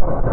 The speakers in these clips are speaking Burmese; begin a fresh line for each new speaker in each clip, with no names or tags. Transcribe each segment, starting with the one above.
Thank you.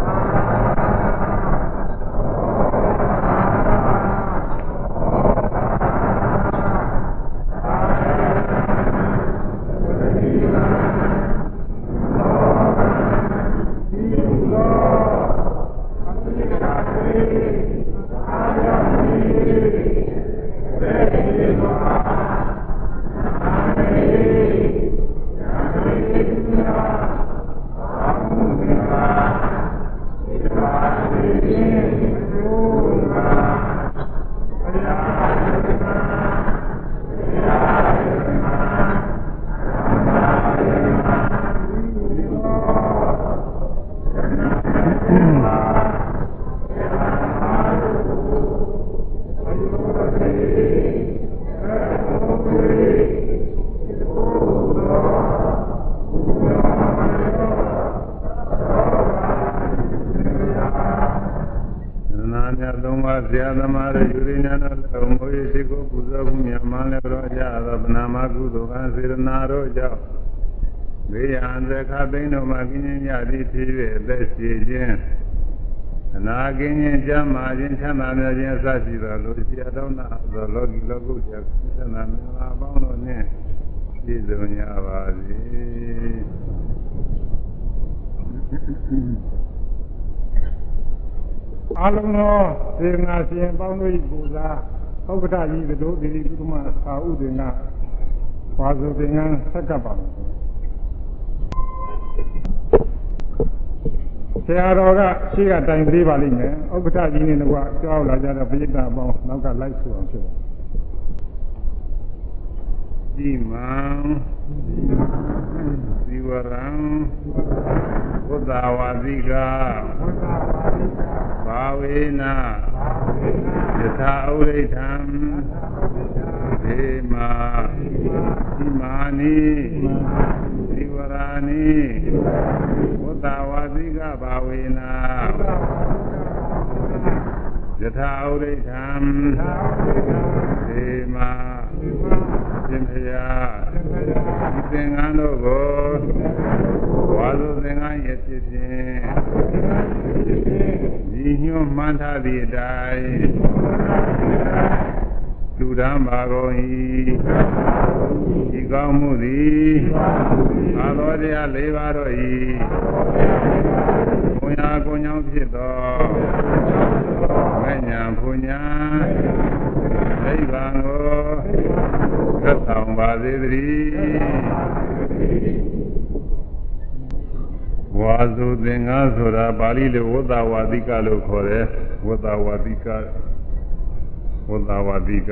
ဘေးရန်သခသိန်းတို့မှာကင်းခြင်းရသည်ဖြစ်၍အသက်ရှိခြင်းအနာကင်းခြင်းကြမ်းမာခြင်းချမ်းသာမြတ်ခြင်းအစရှိသောလူရှိအတော်နာသောလောကီလောကုတ္တရာသန္တာမင်္ဂလာပေါင်းတို့နှင့်ပြည့်စုံကြပါစေ
အားလုံးသောသေနာရှင်ပေါင်းတို့၏ပူဇာဥက္ကဋ္ဌကြီးတို့ဒီဒီကုမသာဥဒေနဝါစုပင်ကန်းဆက်ကပ်ပါမယ် ဆရာတော်ကရှိကတိုင်သေးပါလိမ့်မယ်ဥက္ကဋ္ဌကြီးနဲ့တော့ကြောက်လာကြတဲ့ပြိတ္တာပေါင်းနောက်ကလိုက်ဆိုအောင်ဖြစ်တယ်
ဒီမံဇီဝရံဘုဒ္ဓဝါတိကဘာဝေနယထာဥရိဋ္ဌံဒေမာဒီမာနိဇီဝရာနိဘု ဒ္ဓဝါတိကဘာဝေနယထာဥရိဋ္ဌံဒေမာရှင်ဖျားဒီသင်္ကန်းတို့ကိုဝါစုသင်္ကန်းရဲ့ဖြစ်ခြင်းဒီညွှန်းမှန်းထားသည့်အတိုင်း လူဒန်းပါကုန်၏ဒီကောင်းမှုသည်အာသောတရား၄ပါးတို့၏ဘုရားကိုညောင်းဖြစ်သောမဲ့ညာဘုညာနိဗ္ဗာန်ကိုသက်ဆောင်ပါစေတည်းဝါစုသင်္ကန်းဆိုတာပါဠိလိုဝတ္တဝါတိကလို့ခေါ်တယ်ဝတ္တဝါတိက ဝတ္တဝါတိက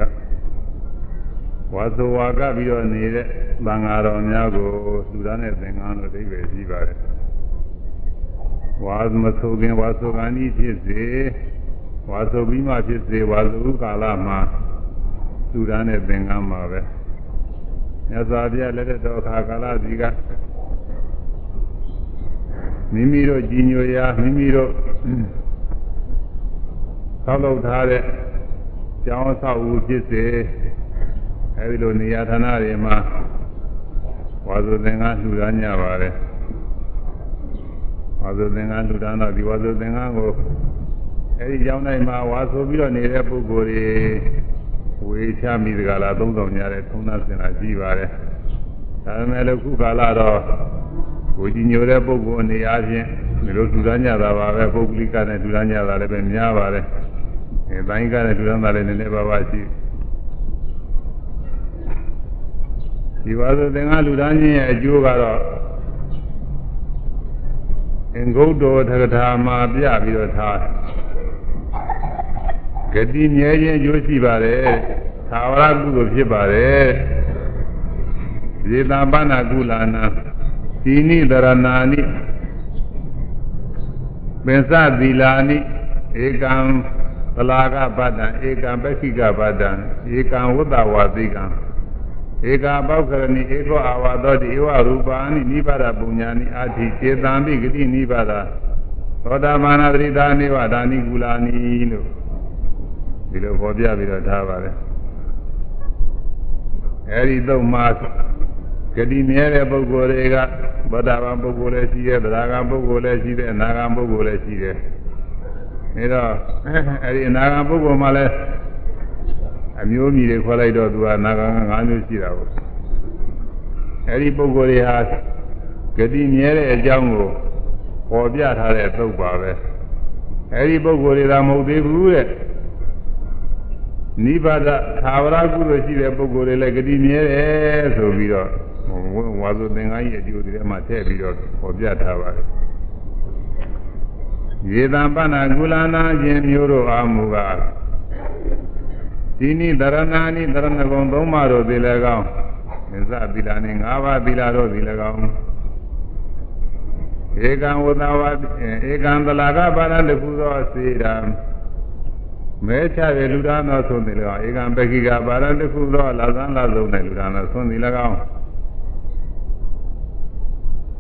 ဝါစုဝါကပြီးတော့နေတဲ့သံဃာတော်များကိုသူသားနဲ့သင်္ကန်းလို့အဓိပ္ပာယ်ရှိပါတယ်ဝါမဆိုခင်ဝါဆိုကံဤဖြစ်စေဝါဆိုပြီးမှဖြစ်စေဝါစုကာလမှာသူသားနဲ့သင်္ကန်းမှာပဲမြတ်စွာဘုရားလက်ထက်တော်ခါကာလစီကမိမိတို့ကြီးညိုရာမိမိတို့ဆောက်လုပ်ထားတဲ့ ကျောင်းဆောက်ဦးဖြစ်စေအဲဒီလိုနေရာဌာနတွေမှာဝါစုသင်္ကန်းလှူဒါန်းကြပါတယ်ဝါစုသင်္ကန်းလှူဒါန်းတော့ဒီဝါစုသင်္ကန်းကိုအဲဒီကျောင်းတိုင်းမှာဝါဆိုပြီးတော့နေတဲ့ပုဂ္ဂိုလ်တွေဝေချမိသကလားသုံးဆောင်ကြတဲ့ထုံးသားစင်လာရှိပါတယ်ဒါပေမဲ့လည်းခုကာလတော့ကိုကြီးညိုတဲ့ပုဂ္ဂိုလ်အနေအားဖြင့်ဒီလိုလူသားညတာပါပဲပုဂ္ဂလိကနဲ့လူသားညတာလည်းပဲများပါတယ် အဲတိုင်းကနဲ့လူသားသားလည်းနည်းနည်းပါးပါးရှိဒီပါဆိုသင်္ဃလူသားချင်းရဲ့အကျိုးကတော့အင်္ဂုတ္တောသက္ကထာမှာပြပြီးတော့ထားဂတိမြဲခြင်းအကျိုးရှိပါတယ်သာဝရကုသိုလ်ဖြစ်ပါတယ်ဇေတပန္နကုလနာသီနိတရဏာနိပင်စသီလာနိဧကံ ပလာကပတ္တံဧကံပက္ခိကပတ္တံဧကံဝတ္တဝါတိကံဧကာပောက္ခရဏိဧကောအာဝသောတိဧဝရူပါဏိနိဗ္ဗာဒပုညာနိအာတိစေတံပိဂတိနိဗ္ဗာဒသောတာပန္နသရိတာနိဗ္ဗာဒာနိကုလာနိလို့ဒီလိုပေါ်ပြပြီးတော့ထားပါတယ်အဲဒီသုံးမှာဂတိမြဲတဲ့ပုဂ္ဂိုလ်တွေကဗဒ္ဓဘာပုဂ္ဂိုလ်လည်းရှိတယ်သရဂံပုဂ္ဂိုလ်လည်းရှိတယ်အနာဂံပုဂ္ဂိုလ်လည်းရှိတယ် အဲတော့အဲဒီအနာဂံပုဂ္ဂိုလ်မှလည်းအမျိုးမြည်တွေခွဲလိုက်တော့သူကအနာဂံက၅မျိုးရှိတာကိုအဲဒီပုဂ္ဂိုလ်တွေဟာဂတိမြဲတဲ့အကြောင်းကိုပေါ်ပြထားတဲ့သုတ်ပါပဲအဲဒီပုဂ္ဂိုလ်တွေသာမဟုတ်သေးဘူးတဲ့နိဗ္ဗာန်သာဝရကုသိုလ်ရှိတဲ့ပုဂ္ဂိုလ်တွေလည်းဂတိမြဲတယ်ဆိုပြီးတော့ဝါစုသင်္ကန်းကြီးအကျိုးတွေမှာထည့်ပြီးတော့ပေါ်ပြထားပါတယ် ယေတံပဏ္ဏကုလနာခြင်းမျိုးတို့အာမူကားဒီနိတရဏာနိတရဏဂုံသုံးပါးတို့သည်လည်းကောင်းမြဇသီလာနှင့်၅ပါးသီလာတို့သည်လည်းကောင်းဧကံဝတဝဧကံသလာကပါရတခုသောစေတံမဲချရလူဒါသောဆုံးသည်လည်းကောင်းဧကံပက္ခိကပါရတခုသောလာသံလာဆုံးတဲ့လူဒါသောဆုံးသည်လည်းကောင်း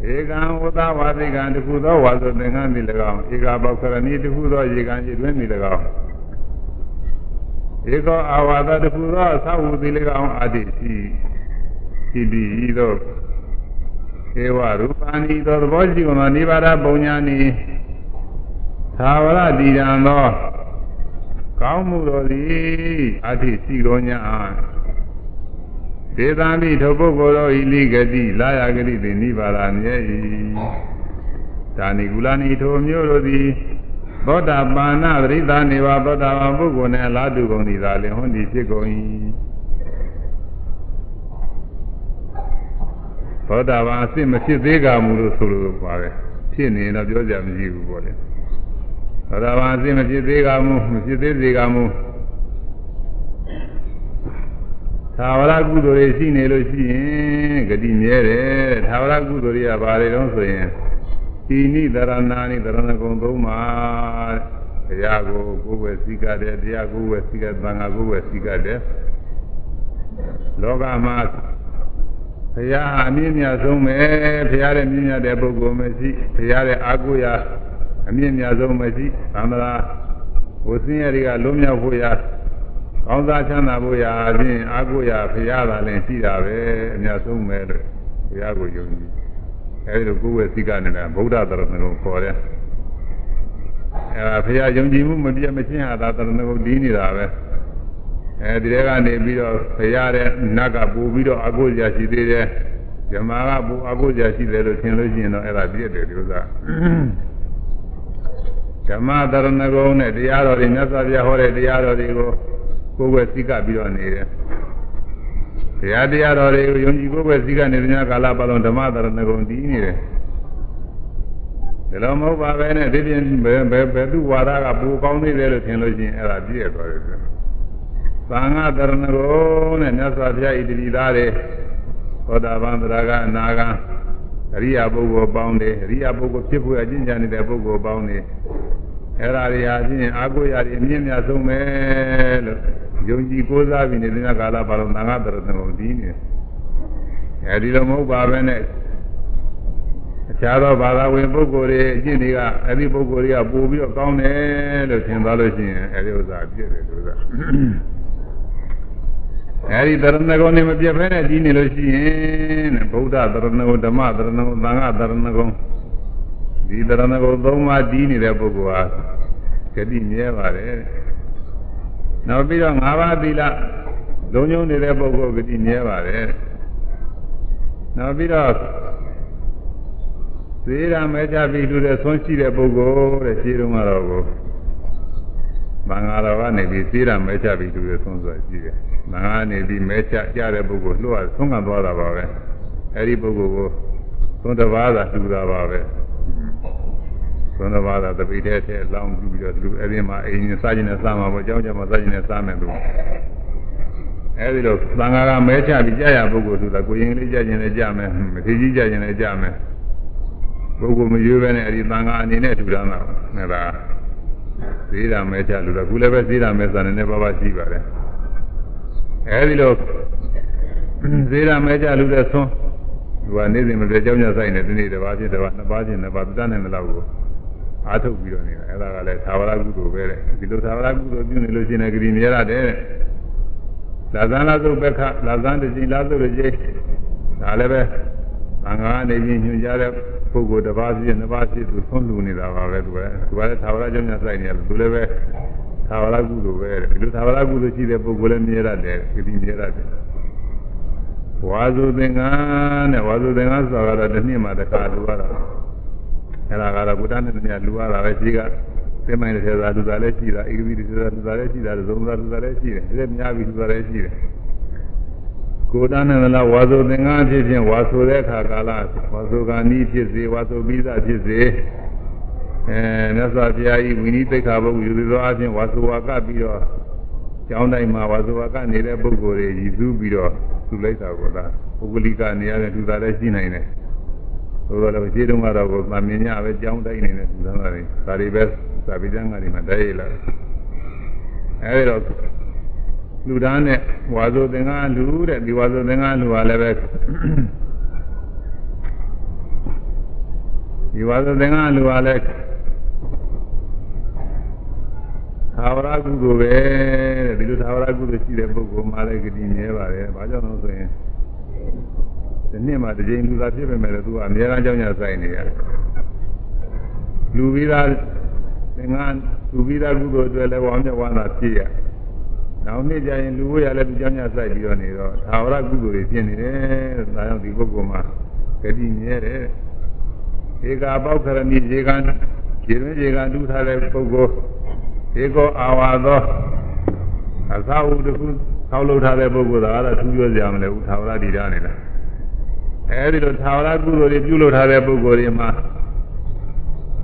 ဧကံဝတဝါသိကံတခုသောဝါဆိုသင်္ကန်းသည်လည်းကောင်းဧကပေါခရဏီတခုသောရေကံရည်တွင်သည်လည်းကောင်းဧကောအာဝါဒတခုသောအသဝုသည်လည်းကောင်းအာတိရှိရှိပြီးဤသို့ဧဝရူပာနိသောသဘောရှိကုန်သောနိဗ္ဗာန်ပုံညာနိသာဝရတည်ရန်သောကောင်းမှုတော်သည်အဋ္ဌိရှိတော်ညာ ဒေသံမိထိုပုဂ္ဂိုလ်တို့ဤလိဂတိလာယဂတိသည်နိဗ္ဗာန်မြဲ၏ဒါနိကုလနိထိုမျိုးတို့သည်သောတာပန်နာပရိသနေဝသောတာပန်ပုဂ္ဂိုလ်နှင့်အလားတူကုန်သည်သာလင်ဟွန်းဒီဖြစ်ကုန်၏သောတာပန်အစစ်မဖြစ်သေးကမူလို့ဆိုလိုပါတယ်ဖြစ်နေတော့ပြောကြမရှိဘူးပေါ့လေသောတာပန်အစစ်မဖြစ်သေးကမူမဖြစ်သေးစေကမူ သာဝရကုသိုလ်တွေရှိနေလို့ရှိရင်ဂတိမြဲတယ်သာဝရကုသိုလ်တွေကဘာတွေတုံးဆိုရင်ဒီနိတရဏာနိတရဏဂုံသုံးပါတရားကိုကိုယ်ပဲစိကတယ်တရားကိုယ်ပဲစိကသံဃာကိုယ်ပဲစိကတယ်လောကမှာဘုရားအမြင့်မြတ်ဆုံးပဲဘုရားရဲ့မြင့်မြတ်တဲ့ပုဂ္ဂိုလ်မရှိဘုရားရဲ့အာကိုရာအမြင့်မြတ်ဆုံးမရှိသံဃာဝဆင်းရဲတွေကလုံးမြောက်ဖို့ရာ ကောင်းစားချမ်းသာဖို့ရာအပြင်အာကိုရာဘုရားသာလည်းရှိတာပဲအမြတ်ဆုံးပဲလို့ဘုရားကိုယုံကြည်အဲဒီလိုကိုယ်ဝယ်စိကနေတာဗုဒ္ဓတရဏဂုံခေါ်တယ်အဲဒါဘုရားယုံကြည်မှုမပြတ်မချင်းဟာသာတရဏဂုံဒီးနေတာပဲအဲဒီတဲကနေပြီးတော့ဘုရားတဲ့နတ်ကပို့ပြီးတော့အကုဇာရှိသေးတယ်ဇမားကပို့အကုဇာရှိတယ်လို့ထင်လို့ရှိရင်တော့အဲ့ဒါပြည့်တယ်ဒီဥစ္စာဓမ္မတရဏဂုံနဲ့တရားတော်တွေမြတ်စွာဘုရားဟောတဲ့တရားတော်တွေကို ကိုယ်ဝယ်စိကပြီးတော့နေတယ်တရားတရားတော်တွေကိုယုံကြည်ကိုယ်ပဲစည်းကနေညကာလပတ်လုံးဓမ္မသရဏဂုံတည်နေတယ်ဒါလိုမဟုတ်ပါပဲနဲ့ဒီပြင်ဘယ်ဘယ်ဘယ်သူဝါဒကပူကောင်းသေးတယ်လို့ထင်လို့ရှိရင်အဲ့ဒါပြည့်ရသွားတယ်ဆိုသံဃာသရဏဂုံနဲ့မြတ်စွာဘုရားဣတိသားတွေသောတာပန်သရကအနာဂံအရိယာပုဂ္ဂိုလ်ပေါင်းတယ်အရိယာပုဂ္ဂိုလ်ဖြစ်ဖို့အကျဉ်းချနေတဲ့ပုဂ္ဂိုလ်ပေါင်းတယ်အဲ့ဒါတွေဟာဖြင့်အာကိုရာတွေအမြင့်မြတ်ဆုံးပဲလို့ ယုံကြည်ကိုးစားပြီးနေတဲ့ကာလပါလုံးသံဃာတရဏဂုံဒီနေအဲဒီလိုမဟုတ်ပါပဲနဲ့အခြားသောဘာသာဝင်ပုဂ္ဂိုလ်တွေအကျင့်တွေကအဲ့ဒီပုဂ္ဂိုလ်တွေကပို့ပြီးတော့ကောင်းတယ်လို့ထင်သွားလို့ရှိရင်အဲ့ဒီဥစ္စာပြည့်တယ်လို့သာအဲဒီတရဏဂုံနဲ့မပြတ်ဘဲနဲ့ဒီနေလို့ရှိရင်တဲ့ဗုဒ္ဓတရဏဂုံဓမ္မတရဏဂုံသံဃာတရဏဂုံဒီတရဏဂုံသုံးပါးဒီနေတဲ့ပုဂ္ဂိုလ်ဟာဂတိမြဲပါတယ် နောက်ပြီးတော့၅ပါးသီလလုံးညုံနေတဲ့ပုဂ္ဂိုလ်ဂတိမြဲပါတယ်နောက်ပြီးတော့သေရမဲချပြီးလူတဲ့ဆွမ်းရှိတဲ့ပုဂ္ဂိုလ်တဲ့ခြေတုံးကတော့ကိုမင်္ဂလာကနေပြီးသေရမဲချပြီးလူတဲ့ဆွမ်းဆိုတာရှိတယ်မင်္ဂလာနေပြီးမဲချကြတဲ့ပုဂ္ဂိုလ်လှုပ်ဆွမ်းခံသွားတာပါပဲအဲဒီပုဂ္ဂိုလ်ကိုသုံးတစ်ပါးသာလှူတာပါပဲ သုံးတစ်ပါးသာတပိတဲ့ထဲလောင်းပြီးပြီးတော့လူအဲ့ဒီမှာအိမ်စားခြင်းနဲ့စားမှာပေါ့အကြောင်းကြောင့်မစားခြင်းနဲ့စားမယ်သူအဲဒီလိုသံဃာကမဲချပြီးကြာရပုဂ္ဂိုလ်ဆိုတာကိုရင်လေးကြာခြင်းလည်းကြာမယ်မထေကြီးကြာခြင်းလည်းကြာမယ်ပုဂ္ဂိုလ်မရွေးပဲနဲ့အဲဒီသံဃာအနေနဲ့ထူတာတော့နဲ့ဒါသေးတာမဲချလို့တော့ခုလည်းပဲသေးတာမဲစားနေနေပါပါရှိပါတယ်အဲဒီလိုသေးတာမဲချလို့တဲ့သွန်းသူကနေစဉ်မပြကြောင်းကြဆိုင်နေဒီနေ့တစ်ပါးဖြစ်တစ်ပါးနှစ်ပါးဖြစ်နှစ်ပါးပြတ်နိုင်တဲ့လောက်ကို အားထုတ်ပြီးတော့နေတာအဲ့ဒါကလည်းသာဝရကုသိုလ်ပဲတဲ့ဒီလိုသာဝရကုသိုလ်ပြုနေလို့ရှိရင်ဂရီမြဲရတယ်တဲ့လာဇန်လာသုတ်ပက္ခလာဇန်တစ်ချိန်လာသုတ်တစ်ချိန်ဒါလည်းပဲသံဃာအနေချင်းညွှန်ကြားတဲ့ပုဂ္ဂိုလ်တစ်ပါးဖြစ်နှစ်ပါးဖြစ်သူဆုံးလူနေတာပါပဲသူကသူကလည်းသာဝရကြောင့်ညစိုက်နေတယ်သူလည်းပဲသာဝရကုသိုလ်ပဲဒီလိုသာဝရကုသိုလ်ရှိတဲ့ပုဂ္ဂိုလ်လည်းမြဲရတယ်ခတိမြဲရတယ်ဝါစုသင်္ကန်းတဲ့ဝါစုသင်္ကန်းဆိုတာကတော့တစ်နှစ်မှတစ်ခါလူရတာ အဲ့ဒါကတော့ဘုရားနဲ့တည်းလူရတာပဲရှိကသင်္မိုင်းတဲ့သာလူသားလည်းရှိတာဧကတိတဲ့သာလူသားလည်းရှိတာသုံးသာလူသားလည်းရှိတယ်ဒီလည်းများပြီးလူသားလည်းရှိတယ်ကိုယ်တန်းနဲ့လားဝါဆိုသင်္ကန်းဖြစ်ခြင်းဝါဆိုတဲ့အခါကာလဝါဆိုကနီးဖြစ်စေဝါဆိုပြီးသားဖြစ်စေအဲမြတ်စွာဘုရားဤဝိနည်းသိက္ခာပုဒ်ယူသောအချင်းဝါဆိုဝါကပြီးတော့ကျောင်းတိုင်းမှာဝါဆိုဝါကနေတဲ့ပုဂ္ဂိုလ်တွေရည်စူးပြီးတော့သူလိုက်တာကိုလားပုဂ္ဂလိကနေရတဲ့သူသားလည်းရှိနိုင်တယ် ဆိုတော့လည်းခြေတုံးကတော့ကိုသမင်ညပဲကျောင်းတိုင်းနေတဲ့သူသားတွေဒါတွေပဲသာပိတန်ကတွေမှာတည်းရလာအဲဒီတော့လူသားနဲ့ဝါဆိုသင်္ကန်းလူတဲ့ဒီဝါဆိုသင်္ကန်းလူကလည်းပဲဒီဝါဆိုသင်္ကန်းလူကလည်းသာဝရကုသိုလ်ပဲတဲ့ဒီလိုသာဝရကုသိုလ်ရှိတဲ့ပုဂ္ဂိုလ်မှလည်းဂတိမြဲပါတယ်။ဘာကြောင့်လဲဆိုရင် ဒီနှစ်မှာတစ်ကြိမ်လူသားဖြစ်ပေမဲ့လည်းသူကအများအားကြောင့်ညဆိုင်နေရတယ်။လူပြီးသားသင်္ကန်းလူပြီးသားကုသိုလ်အတွက်လည်းဝါမျက်ဝါသာဖြစ်ရ။နောက်နှစ်ကျရင်လူဝရလည်းသူကြောင့်ညဆိုင်ပြီးတော့နေတော့သာဝရကုသိုလ်တွေဖြစ်နေတယ်။ဒါကြောင့်ဒီပုဂ္ဂိုလ်မှာဂတိမြဲတယ်။ဧကာပေါက်ခရဏီခြေကံခြေတွင်ခြေကံတူထားတဲ့ပုဂ္ဂိုလ်ဧကောအာဝါသောအသာဝတခုဆောက်လုပ်ထားတဲ့ပုဂ္ဂိုလ်သာတော့သူပြောကြမလဲဥထာဝရတည်ရနေလား အဲဒီလိုထာဝရကုသိုလ်တွေပြုလုပ်ထားတဲ့ပုဂ္ဂိုလ်တွေမှာ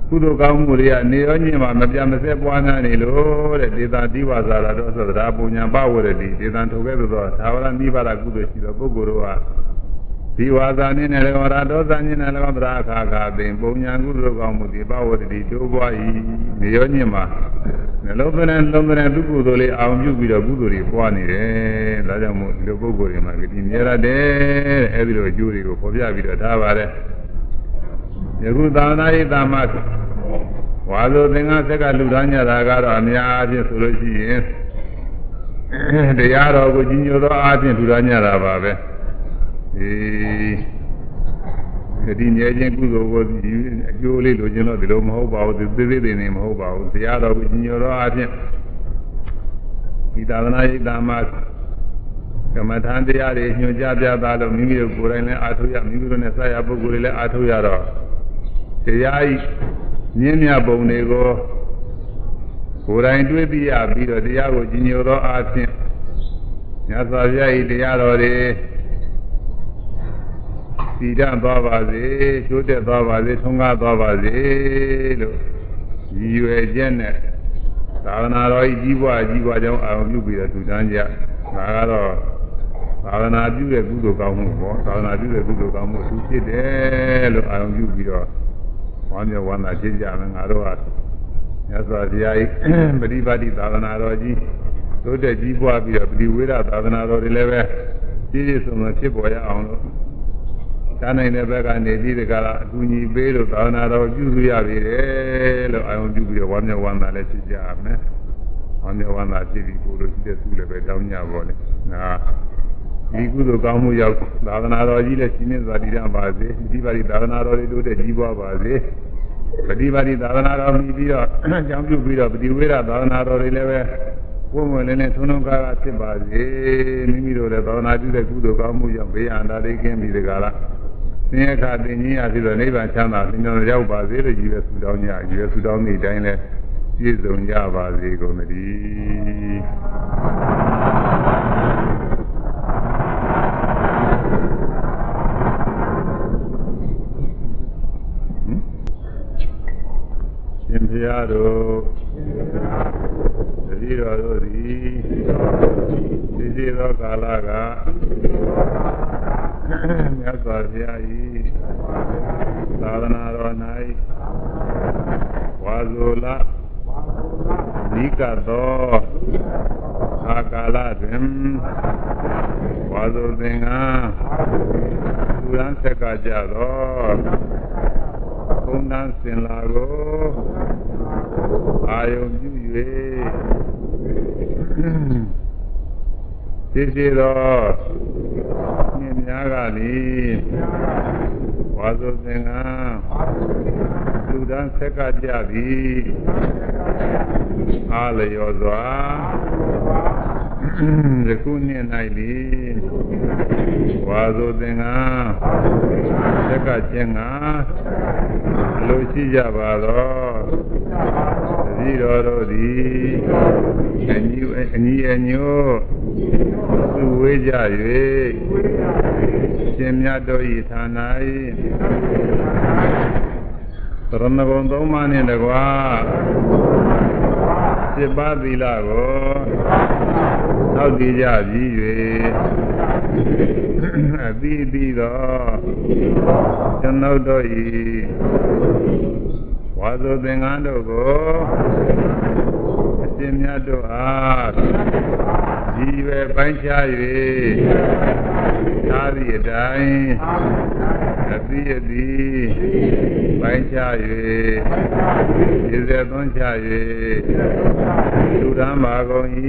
ကုသိုလ်ကောင်းမှုတွေကနေရောညင်မှာမပြတ်မစက်ပွားများနေလို့တဲ့ဒေတာတိဝါစာရတော့သဒ္ဓါပုညာပဝရတိဒေသံထုတ်ခဲ့သောထာဝရနိဗ္ဗာန်ကုသိုလ်ရှိသောပုဂ္ဂိုလ်တို့ဟာ ဒီဝါစာနည်းနဲ့လည်းရာဒောသညင်းနဲ့လည်းသရာခါခါပင်ပုံညာကုသိုလ်ကောင်းမှုဒီပဝတ္တိတိုးပွား၏နေရောညင်မှာနှလုံးသွင်းနှလုံးသွင်းသူကုသိုလ်လေးအောင်ပြုပြီးတော့ကုသိုလ်တွေပွားနေတယ်ဒါကြောင့်မို့ဒီလိုပုဂ္ဂိုလ်တွေမှာဒီမြဲရတယ်အဲဒီလိုအကျိုးတွေကိုဖော်ပြပြီးတော့ထားပါတယ်ယခုသာသနာ့ရေးတာမဝါဆိုသင်္ကဆက်ကလူသားညတာကတော့အများအားဖြင့်ဆိုလို့ရှိရင်တရားတော်ကိုကြီးညိုသောအားဖြင့်လူသားညတာပါပဲ ဒီဒီမြဲခြင်းကုသိုလ်ကိုအကျိုးလေးလိုချင်တော့ဒီလိုမဟုတ်ပါဘူးသေသေးသေးနေမဟုတ်ပါဘူးတရားတော်ကိုညင်တော်အချင်းဒီသာသနာ့ရေးတာမှာကမ္မထာတရားတွေညွှန်ကြားပြသလို့မိမိတို့ကိုယ်တိုင်လည်းအားထုတ်ရမိမိတို့နဲ့ဆက်ရပုဂ္ဂိုလ်တွေလည်းအားထုတ်ရတော့တရားဤမြင့်မြတ်ပုံတွေကိုကိုယ်တိုင်တွေ့သိရပြီးတော့တရားကိုကြီးညိုသောအားဖြင့်မြတ်စွာဘုရားဤတရားတော်တွေ တည်တတ်သွားပါစေချိုးတက်သွားပါစေထုံးကားသွားပါစေလို့ရည်ရွယ်ချက်နဲ့သာသနာတော်ကြီးကြီးပွားကြီးပွားကြောင်းအာရုံပြုပြီးတော့ထူထမ်းကြဒါကတော့သာသနာပြုတဲ့ကုသိုလ်ကောင်းမှုပေါ့သာသနာပြုတဲ့ကုသိုလ်ကောင်းမှုသူဖြစ်တယ်လို့အာရုံပြုပြီးတော့ဝမ်းမြောက်ဝမ်းသာဖြစ်ကြမယ်ငါတို့ကမြတ်စွာဘုရားကြီးပฏิပတ်တိသာသနာတော်ကြီးတို့တဲ့ကြီးပွားပြီးတော့ပฏิဝေဒသာသနာတော်တွေလည်းပဲပြည့်ပြည့်စုံစုံဖြစ်ပေါ်ရအောင်လို့ တန်းနိုင်တဲ့ဘက်ကနေပြီးဒီကလာအကူအညီပေးလို့သာသနာတော်ပြုစုရပြီလေလို့အာရုံပြုပြီးတော့ဝမ်းမြောက်ဝမ်းသာလည်းဖြစ်ကြမယ်။ဝမ်းမြောက်ဝမ်းသာဖြစ်ပြီးကိုယ်လိုရှိတဲ့သူလည်းပဲတောင်းကြပါလေ။ဒါဒီကုသိုလ်ကောင်းမှုရောက်သာသနာတော်ကြီးလည်းရှင်နေစွာတည်ရပါစေ။ဒီပါရီသာသနာတော်တွေတို့တဲ့ကြီးပွားပါစေ။ပฏิပါရီသာသနာတော်မြည်ပြီးတော့ကြောင်းပြုပြီးတော့ပฏิဝေဒသာသနာတော်တွေလည်းပဲဘုံဝင်လည်းနဲ့ထုံထုံကားကားဖြစ်ပါစေ။မိမိတို့လည်းသာသနာပြုတဲ့ကုသိုလ်ကောင်းမှုရောက်ဘေးအန္တရာယ်ကင်းပြီးဒီကလာ ဆင်းရဲခတင်ကြီးရပြီးတော့နိဗ္ဗာန်ချမ်းသာသင်္ကြန်ရောက်ပါစေလို့ရည်ရွယ်ဆုတောင်းကြရည်ရွယ်ဆုတောင်းနေတိုင်းလဲပြည့်စုံကြပါစေကုန်သတည်းရှင်ဘုရားတို့တတိတော်တို့သည်ဒီစီသောကာလက မြတ်စွာဘုရား၏သာသနာတော်၌ဝါဇုလနိကသောအာကာလတွင်ဝါဇုသင်္ကသူရန်ဆက်ကကြသောဘုံတန်းစင်လာကိုအာယုံပြု၍သိစေသောများက သည်ဝဝါစုသင်္ကန်းလူတန်းဆက်ကကြသည်အားလျော်စွာယခုနှစ်၌သည်ဝါစုသင်္ကန်းဆက်ကခြင်းကအလိုရှိကြပါသော တတိတော်တို့သည်အညီအညီအညို့သူဝေးကြ၍ရှင်မြတ်တို့ဤဌာန၏သရဏဂုံသုံးပါးနှင့်တကွာစေပါသီလကိုသောက်တည်ကြပြီး၍အသီးသီးသောကျွန်ုပ်တို့ဤ ဝါစုသင်္ကန်းတို့ကိုအရှင်မြတ်တို့အားဒီပဲပိုင်းခြား၍သာသည့်အတိုင်းအသီးအသီးပိုင်းခြား၍ရေစက်သွန်းချ၍လူရန်ပါကုန်၏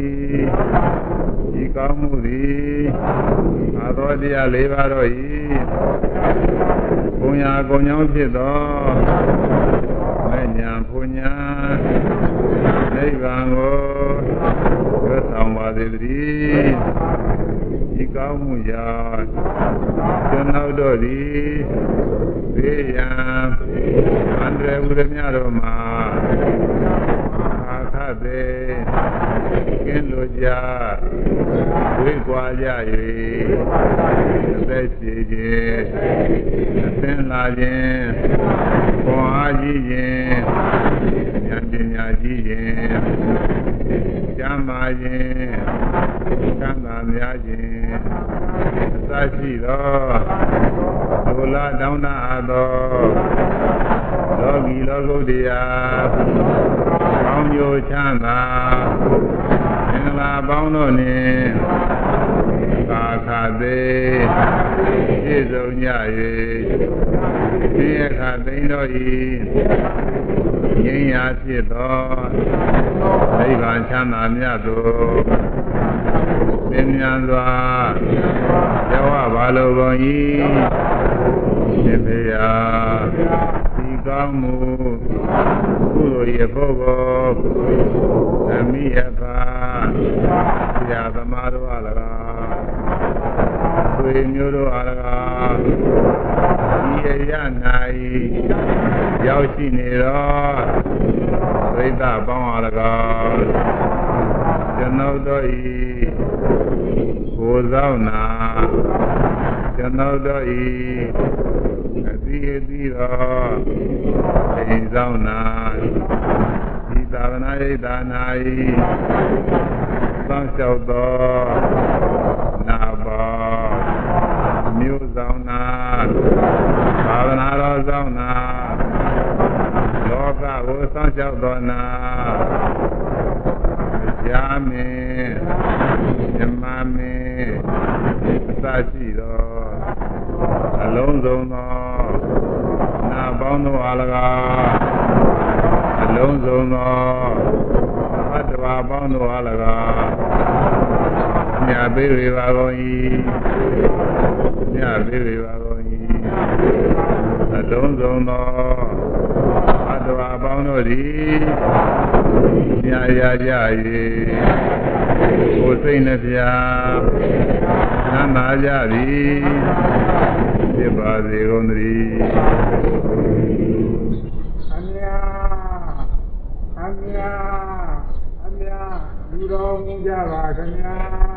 ဒီကောင်းမှုသည်အာသောတရား၄ပါးတို့၏ဘုံညာကုံကြောင်းဖြစ်သော မဲ့ညာဘုံညာနိဗ္ဗာန်ကိုရွတ်ဆောင်ပါစေတည်းဒီကောင်းမှုကြောင့်ကျွန်ုပ်တို့သည်သေယံအန္တရာယ်ဥရမြတို့မှာအာခသေးက င်းလိုကြဝိကွာကြ၍အသက်ရှိခြင်းအသင်လာခြင်းခွန်အားကြီးခြင်းဉာဏ်ပညာကြီးခြင်းကျမ်းမာခြင်းကံသာများခြင်းအစရှိသောဒုလာတောင်းတအပ်သောလောကီလောကုတ္တရာကောင်းကျိုးချမ်းသာမ င်္ဂလာပေါင်းတို့နှင့်ကာခသေးပြည့်စုံကြ၍သိရခသိန်းတို့ဤငြိမ်းရာဖြစ်သောနိဗ္ဗာန်ချမ်းသာမြတ်သို့သင်္ညာစွာရောက်ပါလိုကုန်၏ရှင်ဖေယာဒီကောင်းမှုကုသိုလ်ရဖို့ကိုအမိယပါ ဆရာသမားတို့အား၎င်းဆွေမျိုးတို့အား၎င်းဒီအရ၌ရောက်ရှိနေသောဝိသပေါင်းအား၎င်းကျွန်ုပ်တို့ဤကိုယ်ဆောင်နာကျွန်ုပ်တို့ဤအတိအသီးသောအိမ်ဆောင်နာ ဒီသာဝနာယိတာနာဤသောင်းလျှောက်သောနာဘောမျိုးဆောင်နာသာဝနာတော်ဆောင်နာလောကကိုသောင်းလျှောက်သောနာရာမင်းဓမ္မမင်းအစရှိသောအလုံးစုံသောနာပေါင်းသောအား၎င်း အလုံးစုံသောဘတ်တော်ပေါင်းသောအား၎င်းမြတ်ပေးဝေပါကုန်၏မြတ်ပေးဝေပါကုန်၏အလုံးစုံသောဘတ်တော်ပေါင်းတို့သည်မြတ်ရကြ၍ကိုယ်စိတ်နှပြနမ်းသာကြသည်ဖြစ်ပါစေကုန်သတည်း
အမြာအ မြာအမြာလူတော်မူကြပါခင်ဗျာ